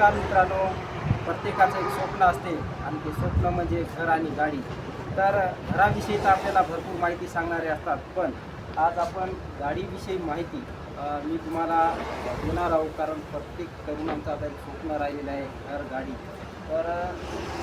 नमस्कार मित्रांनो. प्रत्येकाचं एक स्वप्न असते आणि ते स्वप्न म्हणजे घर आणि गाडी. तर घराविषयी तर आपल्याला भरपूर माहिती सांगणारे असतात पण आज आपण गाडीविषयी माहिती मी तुम्हाला देणार आहोत कारण प्रत्येक तरुणांचा आता एक स्वप्न राहिलेलं आहे घर गाडी. तर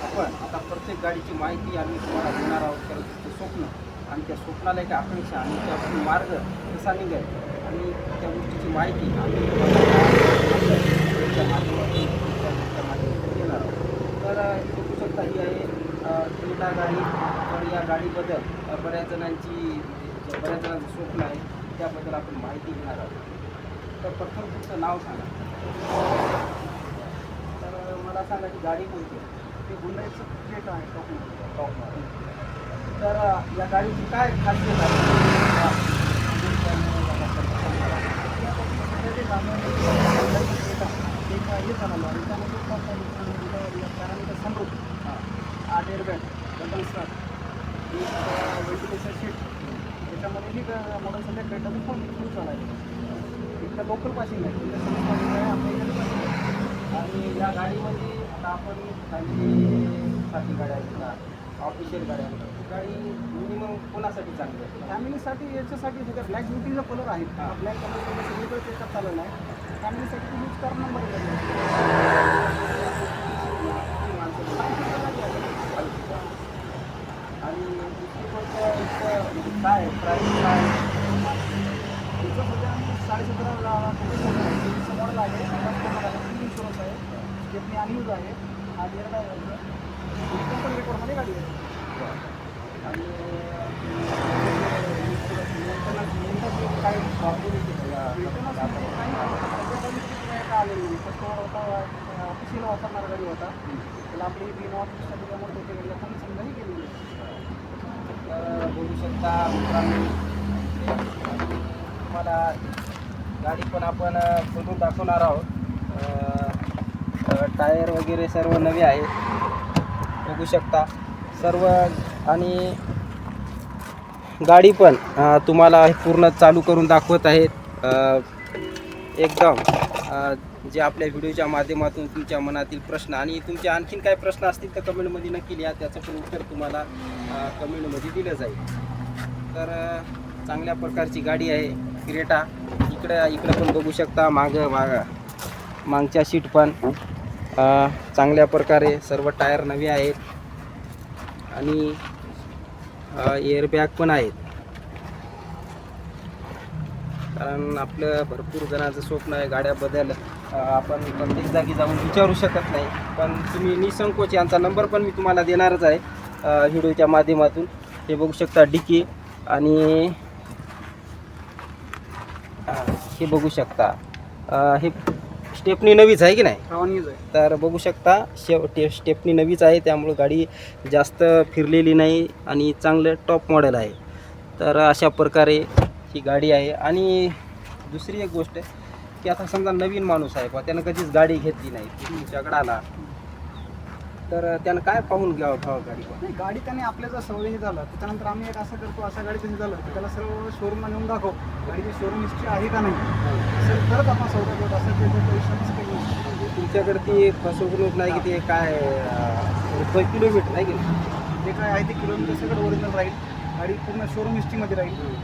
आपण आता प्रत्येक गाडीची माहिती आम्ही तुम्हाला देणार आहोत तर ते स्वप्न आणि त्या स्वप्नाला एक आकांक्षा आणि त्यातून मार्ग कसा निघेल आणि त्या गोष्टीची माहिती आम्ही तुम्हाला माध्यमातून त्या माध्यमातून देणार आहोत तर अ, ही बघू शकता ही आहे अ, गाडी तर या गाडीबद्दल बऱ्याच जणांची बऱ्याच जणांचं स्वप्न आहे त्याबद्दल आपण माहिती घेणार आहोत तर प्रथम तुमचं नाव सांगा तर मला सांगा की गाडी कोणती आहे? ते हुंडाईचं क्रेट आहे टॉपमध्ये टॉपमध्ये तर या गाडीची काय खासियत आहे ते जाणवलं की हुंडाईचं क्रेटा एक हे झालेलं आहे त्यामध्ये top parameter sunroof airbag double start एक वेंटिलेशन शीट त्याच्यामध्ये ही मॉडेल सध्या क्रेटाचं पण खूप चालायचं इथलं लोकल पासिंग आहे. पासिंग आपल्या इकडे आणि या गाडीमध्ये आता आपण फॅमिलीसाठी गाड्या आहेत ऑफिशियल गाड्या आहेत गाडी मिनिमम कोणासाठी चांगली आहे? फॅमिलीसाठी याच्यासाठी सध्या ब्लॅक ब्युटीचा कलर आहे हां. ब्लॅक कलर सगळीकडे त्याच्यात चाललं आहे. फॅमिलीसाठी यूज करणं बरोबर आणि दुसरी गोष्ट काय प्राईस काय सध्या आम्ही साडेसतरा मॉडेल आहे इन्शुरन्स आहे स्टेपनी अनयूज आहे हा डेअर आहे कंपनी रेकॉर्डमध्ये गाडी आहे आणि काय आलेली नाही कस्टमर होता ऑफिशियल वापरणारा गाडी होता त्याला आपली बी नॉट त्याच्यामुळे त्याच्या गाडीला पण समजाही केलेली आहे तर बघू शकता मित्रांनो. तुम्हाला गाडी पण आपण खोलून दाखवणार आहोत. टायर वगैरे सर्व नवे आहे बघू शकता. सर्व आणि गाडी पण तुम्हाला पूर्ण चालू करून दाखवत आहेत. एकदम. जे आपल्या व्हिडिओच्या माध्यमातून तुमच्या मनातील प्रश्न आणि तुमचे आणखीन काय प्रश्न असतील तर कमेंटमध्ये नक्की लिहा. त्याचं पण उत्तर तुम्हाला कमेंटमध्ये दिलं जाईल. तर चांगल्या प्रकारची गाडी आहे क्रेटा. इकडं इकडं पण बघू शकता. मागं माग मागच्या सीट पण चांगल्या प्रकारे सर्व टायर नवे आहेत. आणि एअरबॅग पण आहेत. कारण आपलं भरपूर जणांचं स्वप्न आहे गाड्याबद्दल आपण प्रत्येक जागी जाऊन विचारू शकत नाही. पण तुम्ही निसंकोच यांचा नंबर पण मी तुम्हाला देणारच आहे व्हिडिओच्या माध्यमातून. हे बघू शकता डिकी आणि हे बघू शकता. हे स्टेपनी नवीच आहे की नाही? तर बघू शकता शेव टे स्टेपनी नवीच आहे त्यामुळं गाडी जास्त फिरलेली नाही आणि चांगलं टॉप मॉडेल आहे. तर अशा प्रकारे ही गाडी आहे. आणि दुसरी एक गोष्ट की आता समजा नवीन माणूस आहे बा त्यानं कधीच गाडी घेतली नाही तुमच्याकडे आला तर त्यानं काय पाहून घ्यावं घ्यावं गाडी? नाही गाडी त्याने आपल्या जर सवय हे झालं त्याच्यानंतर आम्ही एक असं करतो अशा गाडी कशी झालं तर त्याला सर्व शोरूमला नेऊन दाखव. गाडीची शोरूम हिस्ट्री आहे का नाही? असेल तरच आपण सौदा करत असं ते. म्हणजे तुमच्याकडे ती फसवणूक नाही की ते काय रुपये किलोमीटर आहे की नाही जे काय आहे ते किलोमीटर सगळं ओरिजिनल राहील. गाडी पूर्ण शोरूम हिस्ट्रीमध्ये राहील.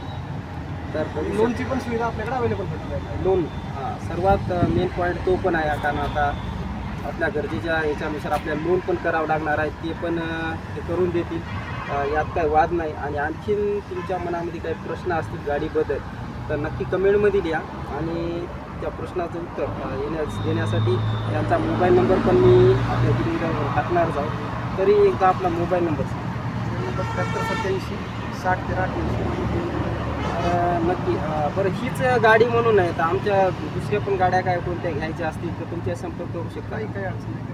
तर. लोनची पण सुविधा आपल्याकडे अवेलेबल जाईल. लोन हां सर्वात मेन पॉईंट तो पण आहे. कारण आता आपल्या गरजेच्या याच्यानुसार आपल्याला लोन पण करावं लागणार आहे. ते पण ते करून देतील. यात काही वाद नाही. आणि आणखीन तुमच्या मनामध्ये काही प्रश्न असतील गाडीबद्दल तर नक्की कमेंटमध्ये लिहा. आणि त्या प्रश्नाचं उत्तर येण्यास देण्यासाठी त्यांचा मोबाईल नंबर पण मी आपल्या व्हिडिओवर टाकणारच आहोत तरी एकदा आपला मोबाईल नंबर सांगा. नंबर त्र्याहत्तर सत्याऐंशी साठ तेरा अठ्ठ्याऐंशी नक्की. बरं हीच गाडी म्हणून आहे. तर आमच्या दुसऱ्या पण गाड्या काय कोणत्या घ्यायच्या असतील तर तुमच्या संपर्क करू शकता. काही काही अडचण नाही.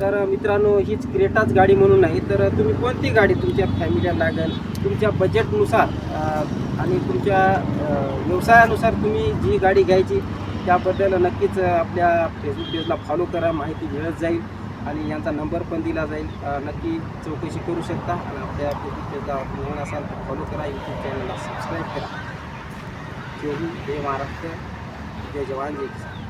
तर मित्रांनो हीच क्रेटाच गाडी म्हणून नाही तर तुम्ही कोणती गाडी तुमच्या फॅमिलीला लागेल? तुमच्या बजेटनुसार आणि तुमच्या व्यवसायानुसार तुम्ही जी गाडी घ्यायची त्याबद्दल नक्कीच आपल्या फेसबुक पेजला फॉलो करा. माहिती मिळत जाईल. आणि यांचा नंबर पण दिला जाईल. नक्की चौकशी करू शकता आणि आपल्या फेसबुक पेजला नवीन असाल तर फॉलो करा. यूट्यूब चॅनलला सबस्क्राईब करा. जय हिंद जय महाराष्ट्र जय जवान जय किसान.